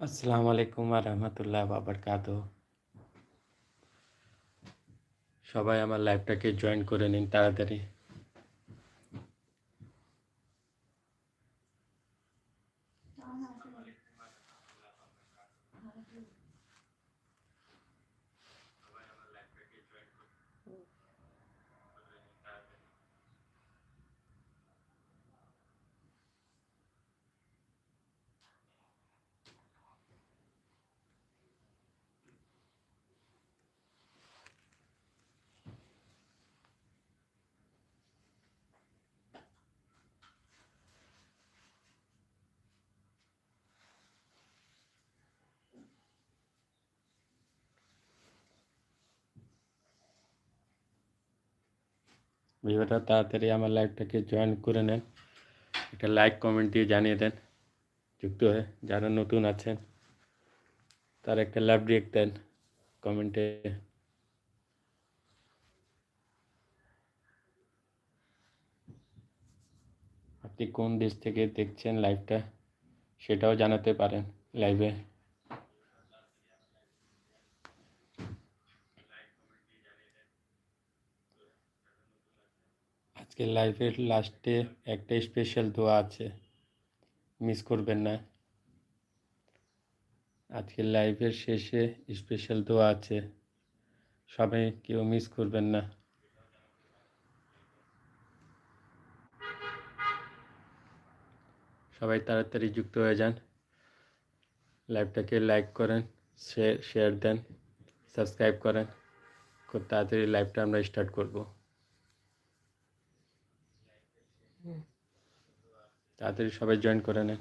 আসসালামু আলাইকুম আর রহমতুল্লাহ বাবরকাত সবাই আমার লাইভটাকে জয়েন করে নিন তাড়াতাড়ি। ভিডিওটা তাড়াতাড়ি আমার লাইভটাকে জয়েন করে নেন। একটা লাইক কমেন্ট দিয়ে জানিয়ে দেন। যুক্ত হয়ে যারা নতুন আছেন, তার একটা লাভ রিয়েক্ট দেন কমেন্টে আপনি কোন দেশ থেকে দেখছেন লাইভটা সেটাও জানাতে পারেন লাইভে আজকে লাইফের লাস্টে একটা স্পেশাল দোয়া আছে। মিস করবেন না। আজকে লাইভের শেষে স্পেশাল দোয়া আছে। সবাই কেউ মিস করবেন না। সবাই তাড়াতাড়ি যুক্ত হয়ে যান। লাইভটাকে লাইক করেন শেয়ার শেয়ার দেন সাবস্ক্রাইব করেন। খুব তাড়াতাড়ি লাইভটা আমরা স্টার্ট করব। তাড়াতাড়ি সবাই জয়েন করে নেন।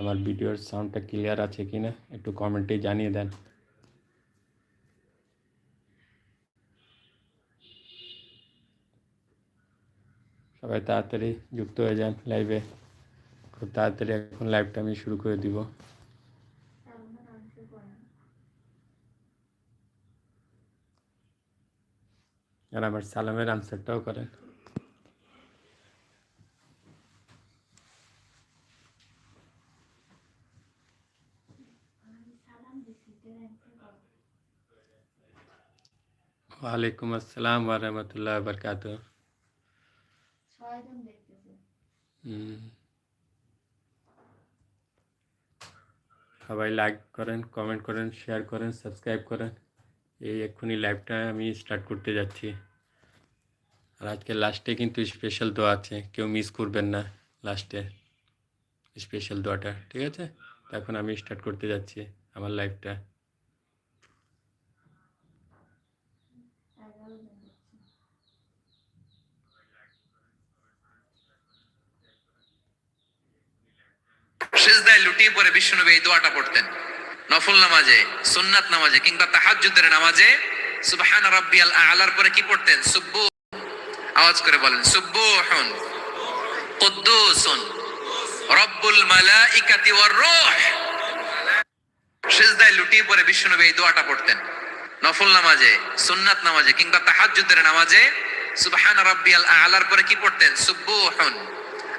আমার ভিডিওর সাউন্ডটা ক্লিয়ার আছে কি না একটু কমেন্টে জানিয়ে দেন। সবাই তাড়াতাড়ি যুক্ত হয়ে যান লাইভে খুব তাড়াতাড়ি এখন লাইভটা আমি শুরু করে দিব। আর আমার সালামের আনসারটাও করেন। ওয়ালাইকুম আসসালাম ওরহমতুল্লাহ বরকাত সবাই লাইক করেন কমেন্ট করেন শেয়ার করেন সাবস্ক্রাইব করেন। এই এক্ষুনি লাইভটা আমি স্টার্ট করতে যাচ্ছি। আর আজকে লাস্টে কিন্তু স্পেশাল দোয়া আছে, কেউ মিস করবেন না লাস্টে স্পেশাল দোয়াটা, ঠিক আছে? এখন আমি স্টার্ট করতে যাচ্ছি আমার লাইভটা সেজদায় লুটিয়ে পড়ে বিষ্ণুনবী এই দোয়াটা পড়তেন। নফল নামাজে, সুন্নাত নামাজে কিংবা তাহাজ্জুদের নামাজে সুবহান রাব্বিয়াল আলার পরে কি পড়তেন? সুব্বু আওয়াজ করে বলেন, সুব্বুহুন, কুদ্দুসুন, রব্বুল মালাইকাতি ওয়ার রূহ। সেজদায় লুটিয়ে পড়ে বিষ্ণুনবী এই দোয়াটা পড়তেন। নফল নামাজে, সুন্নাত নামাজে কিংবা তাহাজ্জুদের নামাজে সুবহান রাব্বিয়াল আলার পরে কি পড়তেন? সুব্বুহুন,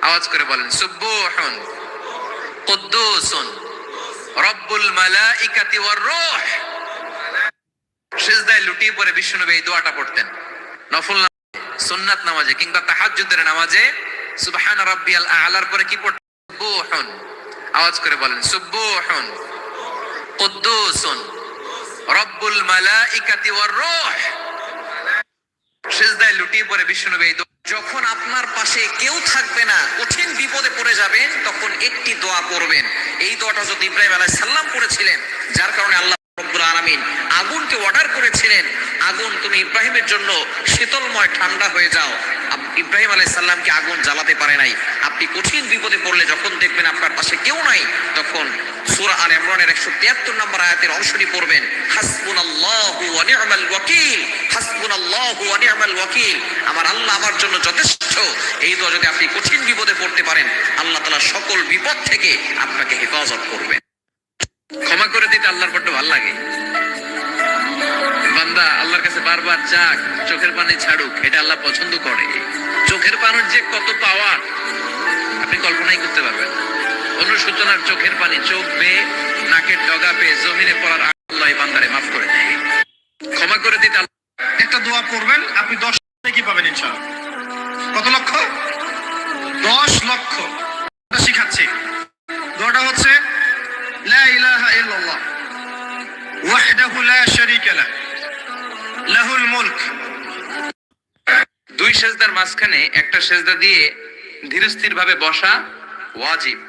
আওয়াজ করে বলেন, সুব্বুহুন কুদ্দুসুন রব্বুল মালাইকাতি ওয়ার রূহ সিজদায় লুটিয়ে পড়ে বিষ্ণুনবী এই দোয়াটা পড়তেন। নফল সুন্নাত নামাজে কিংবা তাহাজ্জুদের নামাজে সুবহান রাব্বিয়াল আলার পরে কি পড়তেন? সুবহুন আওয়াজ করে বলেন সুবহুন কুদ্দুসুন রব্বুল মালাইকাতি ওয়ার রূহ সিজদায় লুটিয়ে পড়ে বিষ্ণুনবী এই যখন আপনার পাশে কেউ থাকবে না, কঠিন বিপদে পড়ে যাবেন, তখন একটি দোয়া করবেন। এই দোয়াটা যদি ইব্রাহিম আলাহ সাল্লাম করেছিলেন, যার কারণে আল্লাহ রব্বুল আলামিন আগুনকে অর্ডার করেছিলেন। আগুন তুমি ইব্রাহিমের জন্য শীতলময় ঠান্ডা হয়ে যাও। ইব্রাহিম আলাইহিস সালামকে আগুন জ্বালাতে পারে নাই? আপনি কঠিন বিপদে পড়লে যখন দেখবেন আপনার পাশে কেউ নাই, তখন সূরা আল ইমরানের 173 নম্বর আয়াতের অংশটি পড়বেন, হাসবুনাল্লাহু ওয়া নি'মাল ওয়াকিল, হাসবুনাল্লাহু ওয়া নি'মাল আমার আল্লাহ আমার জন্য যথেষ্ট। এই দোয়া যদি আপনি কঠিন বিপদে পড়তে পারেন, আল্লাহ তালা সকল বিপদ থেকে আপনাকে হেফাজত করবেন। ক্ষমা করে দিতে আল্লাহর বড্ড ভালো লাগে। বান্দা আল্লাহর কাছে বারবার যাক, চোখের পানি ছাড়ুক, এটা আল্লাহ পছন্দ করে। চোখের পানির যে কত পাওয়া আপনি কল্পনাই করতে পারবেন। অনুশোচনার চোখের পানি, চোখ বেয়ে, নাকের ডগা পেয়ে জমিনে পড়ার আল্লাহ বান্দারে মাফ করে দেয়। ক্ষমা করে দিতে একটা দোয়া করবেন, আপনি দশ কি পাবেন ইনশাআল্লাহ? কত লক্ষ? দশ লক্ষ। শিখাচ্ছি। দোয়াটা হচ্ছে, লা ইলাহা ইল্লাল্লাহ, ওয়াহদাহু লা শারীকা লাহ। লাহুল মুলক। দুই সেজদার মাঝখানে একটা সেজদা দিয়ে ধীরস্থির ভাবে বসা ওয়াজিব।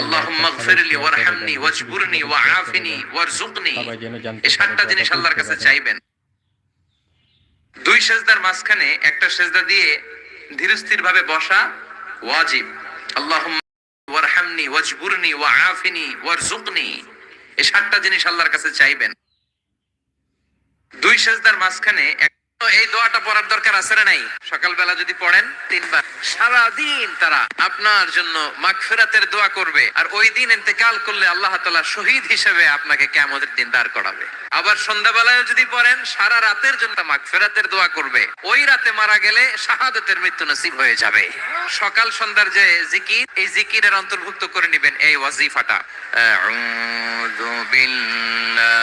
আল্লাহুম্মা গফিরলি ওয়ারহামনি ওয়াজবুরনি ওয়াআফিনি যেন এই সাতটা জিনিস আল্লাহর কাছে চাইবেন। দুই সেজদার মাঝখানে একটা সেজদা দিয়ে ধীরস্থির ভাবে বসা ওয়াজিব। আল্লাহুম্মা ওয়ারহামনি ওয়াজবুরনি ওয়াআফিনি ওয়ারযুকনি। এই সাতটা জিনিস আল্লাহর কাছে চাইবেন। দুই সেজদার মাঝখানে এই দোয়াটা পড়ার দরকার আছে না নাই? সকালবেলা যদি পড়েন, তিনবার। সারা দিন তারা আপনার জন্য মাগফিরাতের দোয়া করবে। আর ওই দিন ইন্তেকাল করলে আল্লাহ তাআলা শহীদ হিসেবে আপনাকে কিয়ামতের দিন দাঁড় করাবে। আবার সন্ধ্যাবেলায় যদি পড়েন, সারা রাতের জন্য মাগফিরাতের দোয়া করবে। ওই রাতে মারা গেলে শাহাদাতের মৃত্যু নসিব হয়ে যাবে। সকাল সন্ধ্যার যে জিকির, এই জিকিরের অন্তর্ভুক্ত করে নেবেন এই ওয়াজিফাটা। আউযু বিল্লাহি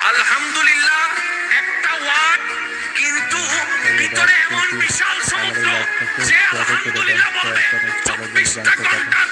আলহামদুলিল্লাহ একটা ওয়ার্ড কিন্তু ভিতরে এমন বিশাল সমুদ্র যে আলহামদুলিল্লাহ বলবে। চব্বিশটা ঘণ্টার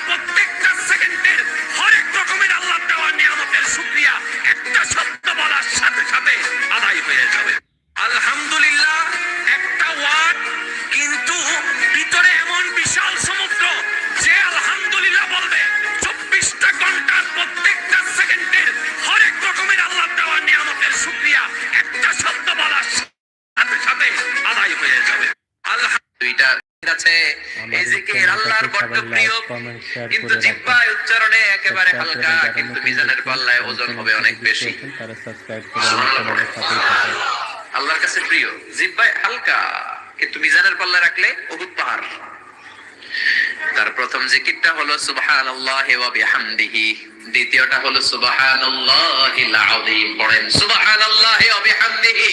প্রিয় কিন্তু জিহ্বায় উচ্চারণে একেবারে হালকা কিন্তু মিজানের পাল্লায় ওজন হবে অনেক বেশি। তারা সাবস্ক্রাইব করে আমাদের আল্লাহর কাছে প্রিয় জিহ্বায় হালকা কিন্তু মিজানের পাল্লা রাখলে বহুত পাহাড়। তার প্রথম জিকিরটা হলো সুবহানাল্লাহি ওয়া বিহামদিহি। দ্বিতীয়টা হলো সুবহানাল্লাহিল আযীম। পড়েন সুবহানাল্লাহি ওয়া বিহামদিহি।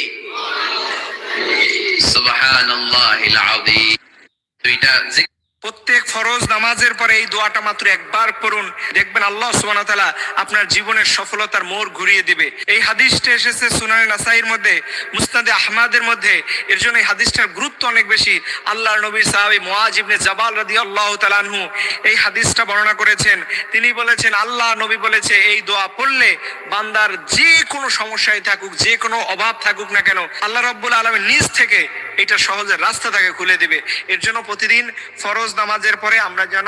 সুবহানাল্লাহিল আযীম। দুইটা জিকির প্রত্যেক ফরজ নামাজের পরে এই দোয়াটা মাত্র একবার পড়ুন। দেখবেন আল্লাহ সুবহানাহু আপনার জীবনের সফলতার মোড় ঘুরিয়ে দিবে। এই হাদিসটা এসেছে সুনানে নাসাইর মধ্যে, মুসনাদে আহমাদের মধ্যে। এর জন্য এই হাদিসটার গুরুত্ব অনেক বেশি। আল্লাহর নবী সাহাবী মুআজ ইবনে জাবাল রাদিয়াল্লাহু তাআলা আনহু এই হাদিসটা বর্ণনা করেছেন। তিনি বলেছেন, আল্লাহ নবী বলেছে, এই দোয়া পড়লে বান্দার যে কোনো সমস্যায় থাকুক যে কোনো অভাব থাকুক না কেন, আল্লাহ রাব্বুল আলামিন নিজ থেকে এটা সহজে রাস্তা তাকে খুলে দিবে। এর জন্য প্রতিদিন ফরজ নামাজের পরে আমরা যেন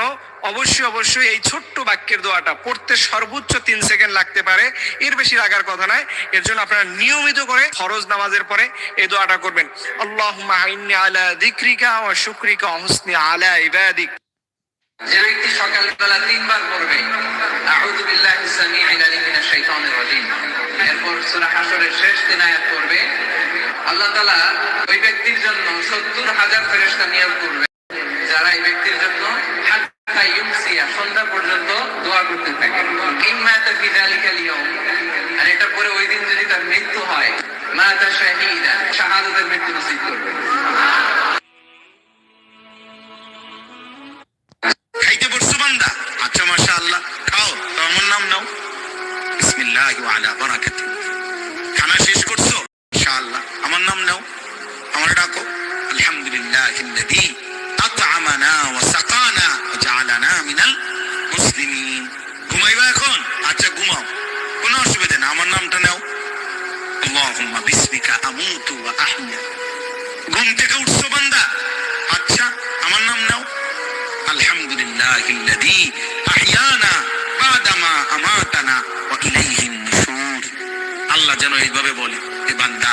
অবশ্যই অবশ্যই এই ছোট্ট বাক্যের দোয়াটা পড়তে সর্বোচ্চ তিন সেকেন্ড লাগতে পারে। এর বেশি লাগার কথা নয়। এর জন্য আপনারা নিয়মিত করে ফরজ নামাজের পরে এই দোয়াটা করবেন। আল্লাহুম্মা ইন্নী আলা যিকরিকা ওয়া শুকরিকা ওয়া হুসনি আলা ইবাদিক। যে ব্যক্তি সকালবেলা তিনবার পড়বে এরপর সূরা হাশরের শেষ তিন আয়াত পড়বে। আল্লাহ তাআলা ওই ব্যক্তির জন্য 70 হাজার ফেরেশতা নিয়োগ করবে। যারা এই ব্যক্তির জন্য সন্ধ্যা পর্যন্ত দোয়া করতে থাকে। যালিকাল ইয়াউম আর এটা পরে ওই দিন যদি তার মৃত্যু হয় মাতা শাহীদা, শাহাদাতের মৃত্যু করবে। আচ্ছা মাশাআল্লাহ। খাও, তো আমার নাম নাও। বিসমিল্লাহ আলা বারাকাতি ঘুম থেকে উঠছো, বান্দা? আচ্ছা আমার নাম নাও। আলহামদুলিল্লাহিল্লাযী আহিয়ানা বাদামা আমাতানা ওয়া ইলাইহিন নুশুর। আল্লাহ যেন এইভাবে বলে, এ বান্দা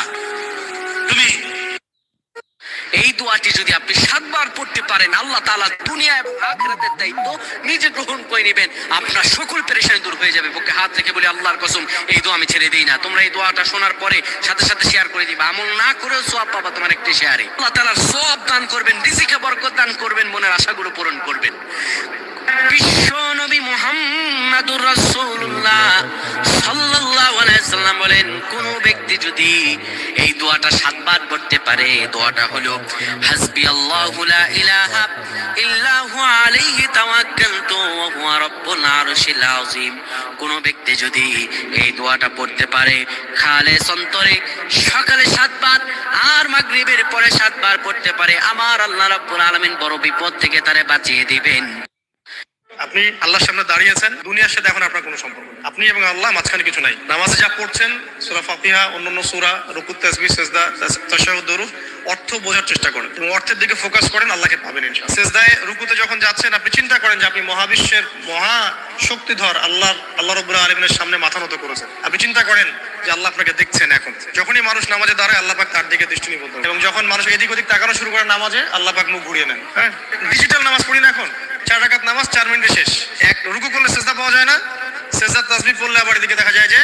দোয়াটি যদি আপনি সাতবার পড়তে পারেন, আল্লাহ তালা দুনিয়া এবং আখেরাতের দায়িত্ব নিজে গ্রহণ করে নেবেন। আপনার সকল পেরেশানি দূর হয়ে যাবে। পক্ষে হাত রেখে বলি, আল্লাহর কসম, এই দোয়া আমি ছেড়ে দিই না। তোমরা এই দোয়াটা শোনার পরে সাথে সাথে শেয়ার করে দিবা। আমল না করেও সোয়াব পাবা তোমার একটি শেয়ারে আল্লাহ তালার সোয়াব দান করবেন, রিজিকে বরকত দান করবেন, মনের আশাগুলো পূরণ করবেন। বিশ্ব নবী মুহাম্মাদুর রাসূলুল্লাহ সাল্লাল্লাহু আলাইহি সাল্লাম বলেন, কোন ব্যক্তি যদি এই দোয়াটা সাতবার পড়তে পারে, দোয়াটা হলো হাসবি আল্লাহু লা ইলাহা ইল্লা হুয়া আলাইহি তাওয়াক্কালতু ওয়া হুয়া রাব্বুল আরশিল আযীম। কোন ব্যক্তি যদি এই দোয়াটা পড়তে পারে সকালে সাতবার, আর মাগরিবের পরে সাতবার পড়তে পারে, আমার আল্লাহ রাব্বুল আলামিন বড় বিপদ থেকে তারে বাঁচিয়ে দিবেন। আপনি আল্লাহর সামনে দাঁড়িয়েছেন, দুনিয়ার সাথে এখন আপনার কোনো সম্পর্ক আপনি এবং আল্লাহ মাঝখানে কিছু নাই। নামাজে যা পড়ছেন, সূরা ফাতিহা, অন্যান্য সূরা, রুকুত, তাসবিহ, সিজদা তাশাহুদ অর্থ বোঝার চেষ্টা করেন এবং অর্থের দিকে ফোকাস করেন, আল্লাহকে পাবেন ইনশাআল্লাহ। সিজদায়, রুকুতে যখন যাচ্ছেন, আপনি চিন্তা করেন যে আপনি মহাবিশ্বের মহা শক্তিধর আল্লাহ আল্লাহ রাব্বুল আলামিনের সামনে মাথা নত করেছেন। আপনি চিন্তা করেন যে আল্লাহ আপনাকে দেখছেন এখন। যখনই মানুষ নামাজে দাঁড়ায়, আল্লাহ পাক তার দিকে দৃষ্টি নিবদ্ধ এবং যখন মানুষ এদিক ওদিক তাকানো শুরু করে নামাজে, আল্লাহ পাক মুখ ঘুরিয়ে নেন। হ্যাঁ? ডিজিটাল নামাজ পড়ি না এখন? চার রাকাত নামাজ, চার মিনিটে শেষ। এক রুকু করলে সেজদা পাওয়া যায় না। সেজদার তাসবি পড়লে আবার এদিকে দেখা যায় যে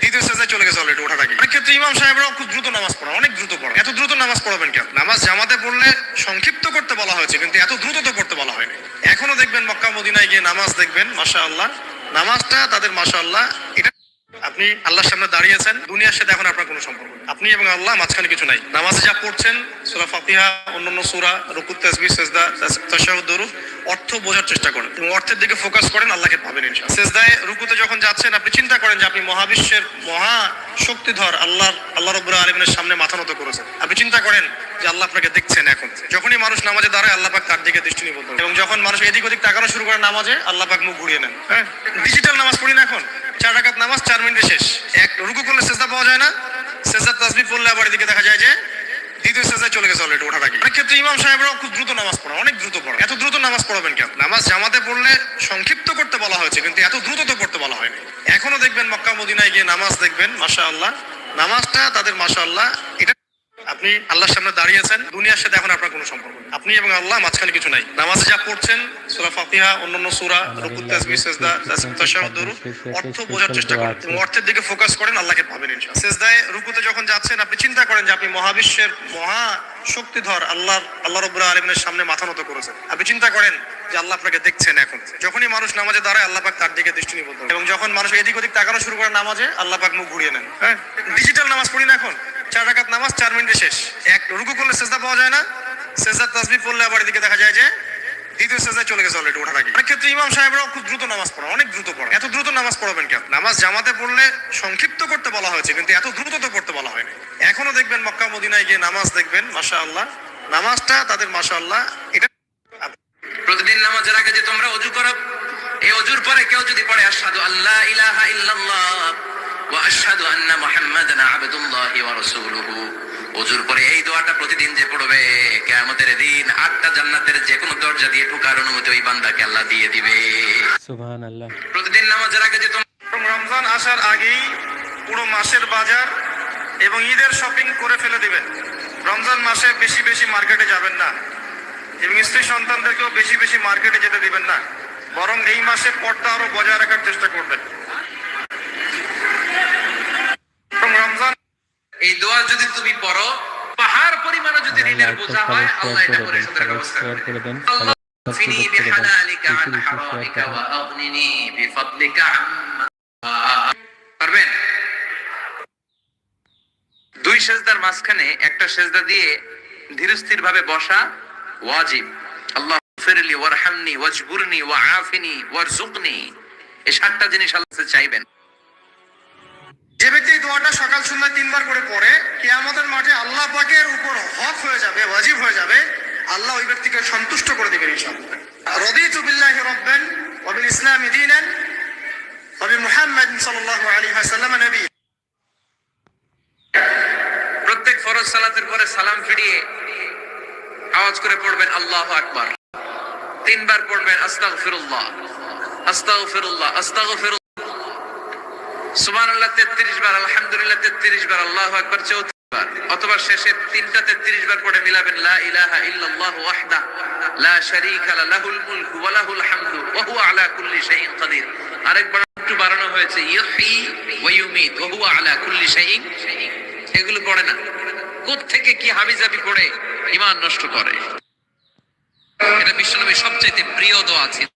দ্বিতীয় সেজদায় চলে গেছে অলরেডি ওঠা থাকে অনেক ক্ষেত্রে ইমাম সাহেবরাও খুব দ্রুত নামাজ পড়া অনেক দ্রুত পড়া এত দ্রুত নামাজ পড়াবেন কেন? নামাজ জামাতে পড়লে সংক্ষিপ্ত করতে বলা হয়েছে, কিন্তু এত দ্রুত তো করতে বলা হয়নি। এখনও দেখবেন মক্কা মদিনায় গিয়ে নামাজ দেখবেন মাশা আল্লাহ নামাজটা তাদের মাশা আল্লাহ এটা আপনি আল্লাহর সামনে দাঁড়িয়েছেন, দুনিয়ার সাথে এখন আপনার কোনো সম্পর্ক আপনি এবং আল্লাহ মাঝখানে কিছু নাই। নামাজে যা পড়ছেন, সূরা ফাতিহা, অন্যান্য সূরা, রুকুত তাসবিহ, সিজদা তাশাহুদ অর্থ বোঝার চেষ্টা করেন এবং অর্থের দিকে ফোকাস করেন, আল্লাহকে পাবেন ইনশাআল্লাহ। সিজদায়, রুকুতে যখন যাচ্ছেন, আপনি চিন্তা করেন যে আপনি মহাবিশ্বের মহা শক্তিধর আল্লাহ আল্লাহ রাব্বুল আলামিনের সামনে মাথা নত করেছেন। আপনি চিন্তা করেন যে আল্লাহ আপনাকে দেখছেন এখন। যখনই মানুষ নামাজে দাঁড়ায়, আল্লাহ পাক তার দিকে দৃষ্টি নিবদ্ধ এবং যখন মানুষ এদিক ওদিক তাকানো শুরু করে নামাজে, আল্লাহ পাক মুখ ঘুরিয়ে নেন। হ্যাঁ? ডিজিটাল নামাজ পড়ি না এখন? চার রাকাত নামাজ, চার মিনিটে শেষ। এক রুকু করলে সেজদা পাওয়া যায় না। সেজদার তাসবি পড়লে আবার এদিকে দেখা যায় যে দ্বিতীয় সেজদায় চলে গেছে অলরেডি ওঠার আগে। অনেক ক্ষেত্রে ইমাম সাহেবরাও খুব দ্রুত নামাজ পড়া অনেক দ্রুত পড়া এত দ্রুত নামাজ পড়াবেন কেন? নামাজ জামাতে পড়লে সংক্ষিপ্ত করতে বলা হয়েছে, কিন্তু এত দ্রুত তো করতে বলা হয়নি। এখনও দেখবেন মক্কা মদিনায় গিয়ে নামাজ দেখবেন মাশা আল্লাহ নামাজটা তাদের মাশা আল্লাহ এটা আপনি আল্লাহর সামনে দাঁড়িয়েছেন, দুনিয়ার সাথে এখন আপনার কোনো সম্পর্ক। আপনি এবং আল্লাহ মাঝখানে কিছু নাই। নামাজে যা পড়ছেন, সূরা ফাতিহা, অন্যান্য সূরা, রুকুত তাসবিহ সিজদা তাশাহুদ অর্থ বোঝার চেষ্টা করেন এবং অর্থের দিকে ফোকাস করেন, আল্লাহকে পাবেন ইনশাআল্লাহ। সিজদায়, রুকুতে যখন যাচ্ছেন, আপনি চিন্তা করেন যে আপনি মহাবিশ্বের মহা শক্তিধর আল্লাহ আল্লাহ রাব্বুল আলামিনের সামনে মাথা নত করেছেন। আপনি চিন্তা করেন যে আল্লাহ আপনাকে দেখছেন এখন। যখনই মানুষ নামাজে দাঁড়ায়, আল্লাহ পাক তার দিকে দৃষ্টি নিবদ্ধ এবং যখন মানুষ এদিক ওদিক তাকানো শুরু করে নামাজে, আল্লাহ পাক মুখ ঘুরিয়ে নেন। হ্যাঁ? ডিজিটাল নামাজ পড়ি না এখন? চার রাকাত নামাজ, চার মিনিটে শেষ। এক রুকু করলে সেজদা পাওয়া যায় না। সেজদার তাসবিহ পড়লে আবার এদিকে দেখা যায় যে দ্বিতীয় চলে গেছে অলরেডি ওঠার আগে। অনেক ক্ষেত্রে ইমাম সাহেবরাও খুব দ্রুত নামাজ অনেক দ্রুত এত দ্রুত নামাজ পড়াবেন কেন? নামাজ জামাতে পড়লে সংক্ষিপ্ত করতে বলা হয়েছে, কিন্তু এত দ্রুত তো বলা হয়নি। এখনও দেখবেন মক্কা মদিনায় গিয়ে নামাজ দেখবেন মাশা আল্লাহ নামাজটা তাদের মাশা আল্লাহ এটা প্রতিদিন নামাজের আগে যে তোমরা অজু করো, এই অজুর পরে কেউ যদি পড়ে, আশহাদু আল্লাহ ইলাহা ইল্লাল্লাহ। ওয়া আশহাদু আন্না মুহাম্মাদান আবদুল্লাহি ওয়া রাসূলুহু। অজুর পরে এই দোয়াটা প্রতিদিন যে পড়বে কিয়ামতের দিন আটটা জান্নাতের যে কোনো দরজা দিয়ে ঢোকার অনুমতি ওই বান্দাকে আল্লাহ দিয়ে দিবে। সুবহান আল্লাহ প্রতিদিন নামাজের আগে যে রমজান আসার আগেই পুরো মাসের বাজার এবং ঈদের শপিং করে ফেলে দিবেন। রমজান মাসে বেশি বেশি মার্কেটে যাবেন না। এবং স্ত্রী সন্তানদেরকেও বেশি বেশি মার্কেটে যেতে দিবেন না। বরং এই মাসে পর্দা আরও বজায় রাখার চেষ্টা করবেন। এই দোয়া যদি তুমি পড়ো পাহাড় পরিমাণে যদি ঋণের লাইক বোঝা হয় আল্লাহ এটা করে দেন সুদের ব্যবস্থা শেয়ার করে করে দেন আল্লাহ فني بحلالك عن বেশি বেশি শেয়ার حرامك করেন وأغنني بفضلك عما পারবেন দুই সেজদার মাঝখানে একটা সেজদা দিয়ে ধীরস্থির ভাবে বসা ওয়াজিব আল্লাহ ফিরলি ওয়ারহামনি ওয়াজবুরনি ওয়াআফিনি ওয়ারজুকনি এই সাতটা জিনিস আল্লাহ কাছে চাইবেন যে ব্যক্তি দোয়াটা সকাল সন্ধ্যা তিনবার করে পড়ে, কিয়ামতের মাঠে আল্লাহ পাকের উপর হক হয়ে যাবে, ওয়াজিব হয়ে যাবে, আল্লাহ ওই ব্যক্তিকে সন্তুষ্ট করে দিবেন ইনশাআল্লাহ। রাদিতু বিল্লাহি রাব্বান ওয়া বিল ইসলামি দীনান ওয়া বিমুহাম্মাদ সাল্লাল্লাহু আলাইহি ওয়াসাল্লাম নবী। প্রত্যেক ফরজ সালাতের পরে সালাম ফিরিয়ে আওয়াজ করে পড়বেন আল্লাহ আকবার। তিনবার পড়বেন আস্তাগফিরুল্লাহ। আস্তাগফিরুল্লাহ আস্তাগফিরুল্লাহ। সুবহানাল্লাহ 33 বার, আলহামদুলিল্লাহ 33 বার, আল্লাহু আকবার 34 বার, অথবা শেষে তিনটা 33 বার পড়ে মিলাবেন, লা ইলাহা ইল্লাল্লাহ ওয়াহদা, লা শারীকা লাহুল মুলকু ওয়া লাহুল হামদু, ওয়া আলা কুল্লি শাইইন কাদির। আরেকবার একটু হয়েছে হুয়া কুল্লি পড়ে না। থেকে কি হাবিজাবি পড়ে? ইমান নষ্ট করে। এটা বিশ্বনবীর সবচেয়ে প্রিয় দোয়া ছিল।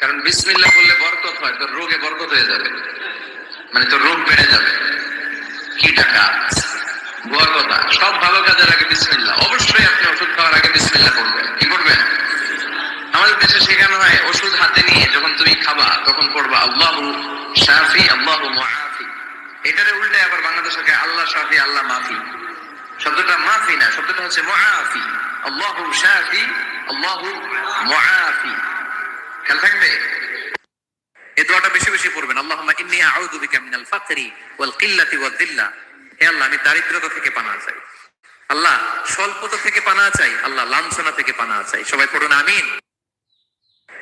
কারণ বিসমিল্লাহ বললে বরকত হয়, তোর রোগে বরকত হয়ে যাবে। মানে তোর রোগ বেড়ে যাবে। কি টাকা? কথা সব ভালো কাজের আগে বিসমিল্লাহ। অবশ্যই আপনি ওষুধ খাওয়ার আগে বিসমিল্লাহ করবেন। কি করবেন? আমাদের দেশে শেখানো হয়, ওষুধ হাতে নিয়ে যখন তুমি খাবা, তখন পড়বা, আল্লাহ শাফি, আল্লাহ মুআফি। এটারে উল্টে আবার বাংলাদেশে আল্লাহ শাফি, আল্লাহ মাফি। শব্দটা মাফি না, শব্দটা হচ্ছে মুআফি। আল্লাহ শাফি, আল্লাহ মুআফি। খেয়াল থাকবে? এই দোয়াটা বেশি বেশি পড়বেন। আল্লাহুম্মা ইন্নী আউযু বিকা মিনাল ফাকরি ওয়াল কিল্লাতি ওয়াদ দিল্লা। হে আল্লাহ, আমি দারিদ্রতা থেকে পানা চাই। আল্লাহ, স্বল্পতা থেকে পানা চাই। আল্লাহ, লাঞ্ছনা থেকে পানা চাই। সবাই পড়ুন, আমিন।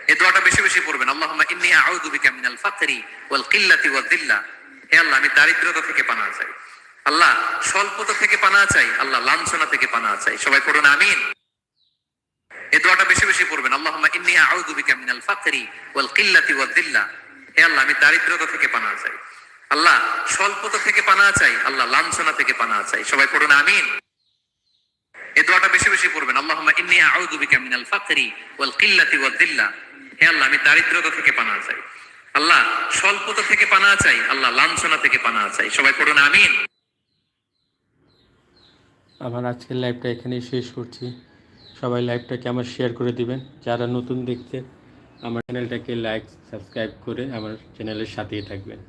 এই দোয়াটা বেশি বেশি পড়বেন। আল্লাহুম্মা ইন্নী আউযু বিকা মিনাল ফাকরি ওয়াল কিল্লাতি ওয়াদ দিল্লা। হে আল্লাহ, আমি দারিদ্রতা থেকে পানা চাই। আল্লাহ, স্বল্পতা থেকে পানা চাই। আল্লাহ, লাঞ্ছনা থেকে পানা চাই। সবাই পড়ুন, আমিন। এই দোয়াটা বেশি বেশি পড়বেন। আল্লাহুম্মা ইন্নী আউযু বিকা মিনাল ফাকরি ওয়াল কিল্লাতি ওয়াদ দিল্লা। হে আল্লাহ, আমি দারিদ্রতা থেকে পানা চাই। আল্লাহ, স্বল্পতা থেকে পানা চাই। আল্লাহ, লাঞ্ছনা থেকে পানা চাই। সবাই পড়ুন, আমিন। এই দোয়াটা বেশি বেশি পড়বেন। আল্লাহুম্মা ইন্নী আউযু বিকা মিনাল ফাকরি ওয়াল কিল্লাতি ওয়াদ দিল্লা। হে আল্লাহ, আমি দারিদ্রতা থেকে পানা চাই। আল্লাহ, স্বল্পতা থেকে পানা চাই। আল্লাহ, লাঞ্ছনা থেকে পানা চাই। সবাই পড়ুন, আমিন। আমার আজকের লাইভটা এখানেই শেষ করছি। সবাই লাইভটাকে আমার শেয়ার করে দিবেন। যারা নতুন দেখছে আমার চ্যানেলটাকে লাইক সাবস্ক্রাইব করে আমার চ্যানেলের সাথেই থাকবেন।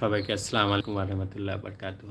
সবাইকে আসসালামু আলাইকুম রহমতুল্লাহ বরকাতুহ।